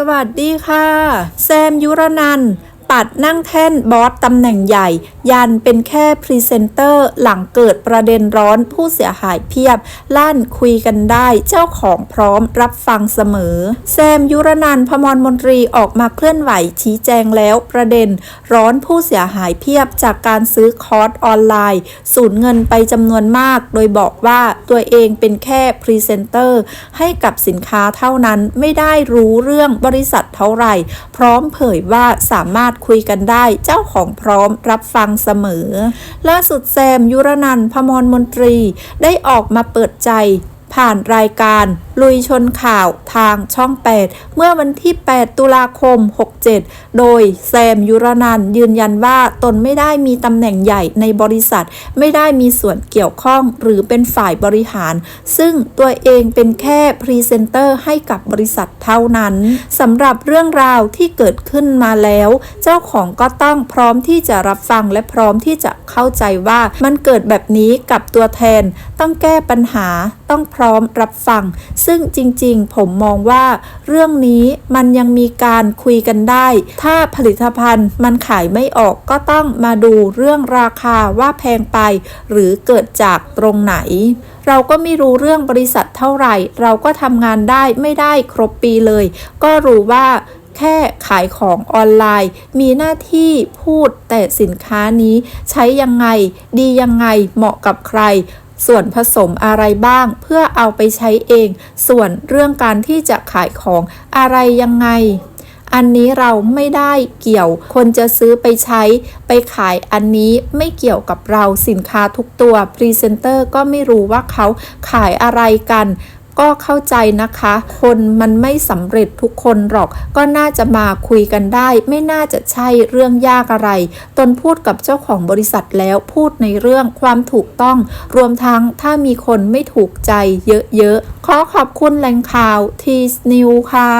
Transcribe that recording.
สวัสดีค่ะ แซมยุรนันท์ ปัดนั่งแท่นบอสตำแหน่งใหญ่ ยันเป็นแค่พรีเซนเตอร์ หลังเกิดประเด็นร้อนผู้เสียหายเพียบ ลั่นคุยกันได้เจ้าของพร้อมรับฟังเสมอ แซมยุรนันพมรมนตรีออกมาเคลื่อนไหวชี้แจงแล้วประเด็น ร้อนผู้เสียหายเพียบจากการซื้อคอร์สออนไลน์ สูญเงินไปจำนวนมาก โดยบอกว่าตัวเองเป็นแค่พรีเซนเตอร์ให้กับสินค้าเท่านั้นไม่ได้รู้เรื่องบริษัทเท่าไหร่ พร้อมเผยว่าสามารถคุยกันได้ เจ้าของพร้อมรับฟังเสมอ ล่าสุดแซมยุรนันพมรมนตรีได้ออกมาเปิดใจผ่านรายการ ลุยชนข่าวทางช่อง 8 เมื่อวันที่ 8 ตุลาคม 67 โดยแซมยุรนันยืนยันว่าตนไม่ได้มีตำแหน่งใหญ่ในบริษัท ไม่ได้มีส่วนเกี่ยวข้องหรือเป็นฝ่ายบริหาร ซึ่งตัวเองเป็นแค่พรีเซนเตอร์ให้กับบริษัทเท่านั้นสำหรับเรื่องราวที่เกิดขึ้นมาแล้ว เจ้าของก็ต้องพร้อมที่จะรับฟังและพร้อมที่จะเข้าใจว่ามันเกิดแบบนี้กับตัวแทน ต้องแก้ปัญหาต้องพร้อมรับฟังซึ่งจริงๆ ผมมองว่า เรื่องนี้มันยังมีการคุยกันได้ ถ้าผลิตภัณฑ์มันขายไม่ออกก็ต้องมาดูเรื่องราคาว่าแพงไป หรือเกิดจากตรงไหน เราก็ไม่รู้เรื่องบริษัทเท่าไหร่ เราก็ทำงานได้ไม่ได้ครบปีเลย ก็รู้ว่าแค่ขายของออนไลน์ มีหน้าที่พูดแต่สินค้านี้ใช้ยังไง ดียังไงเหมาะกับใคร ส่วนผสมอะไรบ้าง เพื่อเอาไปใช้เอง ส่วนเรื่องการที่จะขายของอะไรยังไง อันนี้เราไม่ได้เกี่ยว คนจะซื้อไปใช้ ไปขายอันนี้ไม่เกี่ยวกับเราสินค้าทุกตัวพรีเซนเตอร์ก็ไม่รู้ว่าเขาขายอะไรกัน ก็เข้าใจนะคะ คนมันไม่สำเร็จทุกคนหรอก ก็น่าจะมาคุยกันได้ ไม่น่าจะใช่เรื่องยากอะไร ตนพูดกับเจ้าของบริษัทแล้วพูดในเรื่องความถูกต้อง รวมทั้งถ้ามีคนไม่ถูกใจเยอะๆ ขอขอบคุณแหล่งข่าวทีสนิวค่ะ